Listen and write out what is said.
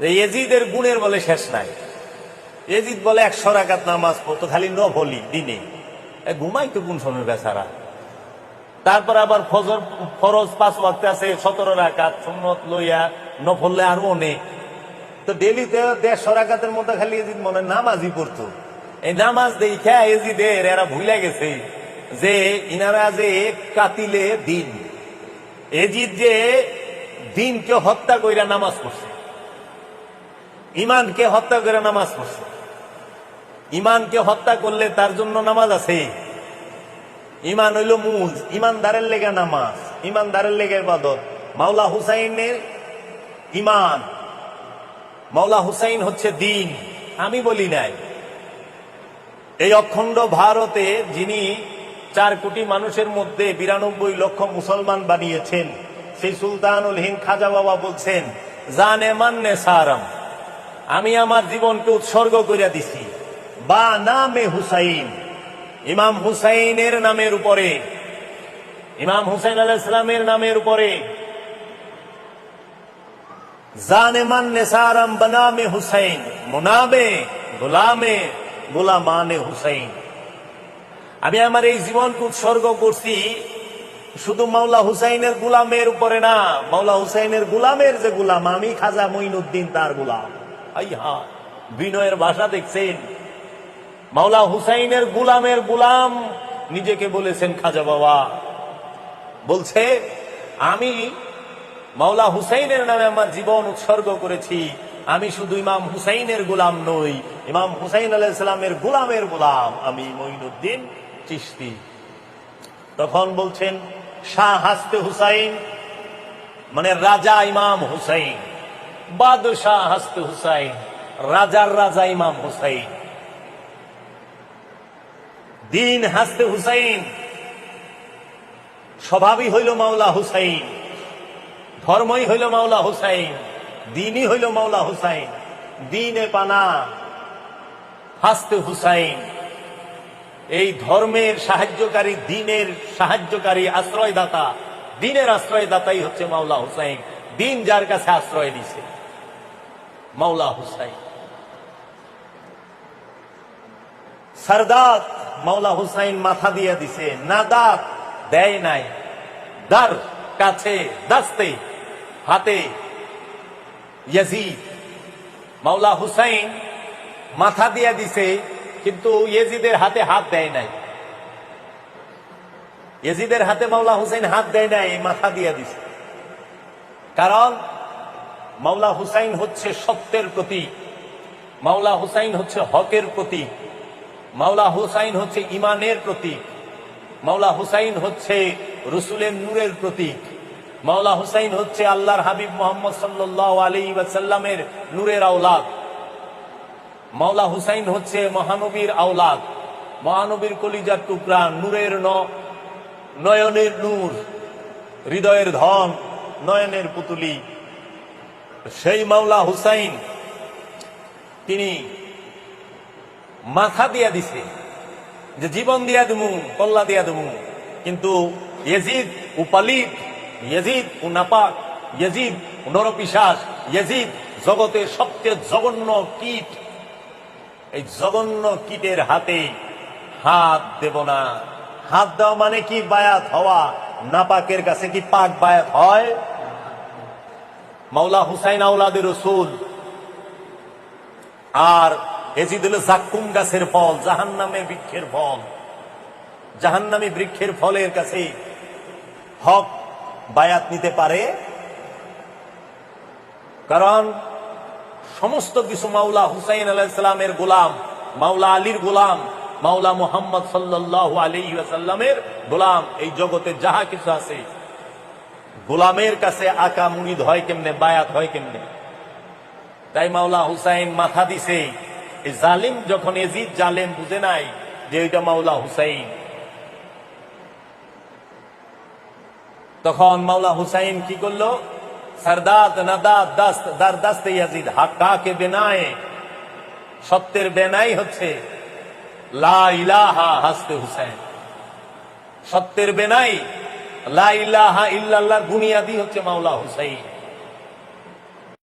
এজিদের গুণের বলে শেষ নাই। এজিদ বলে একশো রাকাত নামাজ পড়তো, খালি নফলি দিনে। ঘুমাই তো কোন সময় বেচারা? তারপর আবার ফজর, ফরজ পাঁচ ওয়াক্ত আছে, সতেরো রাকাত, সুন্নত লইয়া নফললে আরও অনেক তো ডেলিতে দেড়শো রাকাতের মধ্যে খালি এজিদ মনে নামাজই পড়তো। এই নামাজ দেখা এজিদের এরা ভুলে গেছে যে ইনারা যে কাতিলে দিন। এজিদ যে দিনকে হত্যা কইরা নামাজ পড়ছে। ইমানকে হত্যা করে নামাজ পড়ছে। ইমানকে হত্যা করলে তার জন্য নামাজ আছে। ইমান হইল মূল ইমানদারের লেগে নামাজ, ইমানদারের লেগে বাদত মাওলা হুসাইনের ইমান, মাওলা হুসাইন হচ্ছে দিন, আমি বলি নাই। এই অখণ্ড ভারতে যিনি চার কোটি মানুষের মধ্যে বিরানব্বই লক্ষ মুসলমান বানিয়েছেন, সেই সুলতানুল হিন্দ খাজা বাবা বলছেন, জানে মান্নে সারাম। আমি আমার জীবনকে উৎসর্গ করিয়া দিছি। বা নামে হুসাইন। ইমাম হুসাইনের নামের উপরে। ইমাম হুসাইন আলাহ ইসলামের নামের উপরে। জানে মান্নে সারাম বনামে হুসাইন। মুনামে, গোলামে, গোলামানে হুসাইন। আমি আমার এই জীবনকে উৎসর্গ করছি শুধু মাওলা হুসাইনের গুলামের উপরে না, মাওলা হুসাইনের গুলামের যে গুলাম, আমি খাজা মঈনুদ্দিন তার গুলাম। আই হা, বিনয়ের ভাষা দেখছেন। মাওলা হুসাইনের গুলামের গুলাম নিজেকে বলেছেন, খাজা বাবা। বলছে, আমি মাওলা হুসাইনের নামে আমার জীবন উৎসর্গ করেছি। আমি শুধু ইমাম হুসাইনের গোলাম নই, ইমাম হুসাইন আলাইসালামের গোলামের গোলাম, আমি মঈনুদ্দিন চিস্তি তখন বলছেন, শাহ হাসতে হুসাইন মানে রাজা ইমাম হুসাইন। বাদশাহ হাসতে হুসাইন, রাজার রাজা ইমাম হুসাইন। দিন হাসতে হুসাইন, স্বভাবই হইল মাওলা হুসাইন, ধর্মই হইল মাওলা হুসাইন, দিনই হইল মাওলা হুসাইন, দিনে পানা হাসতে হুসাইন। এই ধর্মের সাহায্যকারী, দিনের সাহায্যকারী আশ্রয়দাতা, দিনের আশ্রয়দাতাই হচ্ছে মাওলা হুসাইন। দিন যার কাছে আশ্রয় দিছে। মাওলা হুসাইন। সরদাত মাওলা হুসাইন মাথা দিয়ে দিছে, না নাদাত দেয় নাই দার কাছে দাস্তে, হাতে ইয়াজিদ। মাওলা হুসাইন মাথা দিয়ে দিছে, কিন্তু ইয়েজিদের হাতে হাত দেয় নাই। ইয়েজিদের হাতে মাওলা হুসাইন হাত দেয় নাই, মাথা দিয়ে দিছে। কারণ মাওলা হুসাইন হচ্ছে সত্যের প্রতীক। মাওলা হুসাইন হচ্ছে হকের প্রতীক। মাওলা হুসাইন হচ্ছে ইমানের প্রতীক। মাওলা হুসাইন হচ্ছে রসুলের নূরের প্রতীক। মাওলা হুসাইন হচ্ছে আল্লাহর হাবিব মোহাম্মদ সাল্লাহ আলী ওয়াসাল্লামের নূরের আওলাদ। মাওলা হুসাইন হচ্ছে মহানবীর আওলাদ। মহানবীর কলিজার টুকরা নূরের নয়নের নূর, হৃদয়ের ধন, নয়নের পুতুলি। সেই মাওলা হুসাইন, তিনি মাথা দিয়া দিছে যে জীবন দিয়া দেবু কল্লা দিয়া দেবু কিন্তু ইয়েজিদ ও পালিত ইয়েজিদ ও নাপাক, ইয়েজিদ ও নরপিশাস ইয়েজিদ জগতের সবচেয়ে জঘন্য কীট। এই জঘন্য কীটের হাতে হাত দেব না। হাত দেওয়া মানে কি? বায়াত হওয়া। নাপাকের কাছে কি পাক বায়াত হয়? মাওলা হুসাইন আউলাদের রসুল। আর এজিদ হলো জাক্কুম গাছের ফল জাহান নামে বৃক্ষের ফল। জাহান নামে বৃক্ষের ফলের কাছে হক বায়াত নিতে পারে। কারণ সমস্ত কিছু মাওলা হুসাইন আলাইসালামের গোলাম, মাওলা আলীর গোলাম, মাওলা মোহাম্মদ সাল্লাহ আলী সাল্লামের গোলাম। এই জগতে যাহা কিছু আছে গোলামের কাছে আকা মুড়িদ হয় কেমনে, বায়াত হয় কেমনে? তাই মাওলা হুসাইন মাথা দিছে জালিম যখন এজিদ জালেম বুঝে নাই যে ওইটা মাওলা হুসাইন। তখন মাওলা হুসাইন কি করল? হাক্কাকে বেনায়ে? সত্যের বেনাই হচ্ছে, লা ইলাহা হাসতে হুসাইন। সত্যের বেনাই লা ইল্লাহ বুনিয়াদি হচ্ছে মাওলা হুসাইন।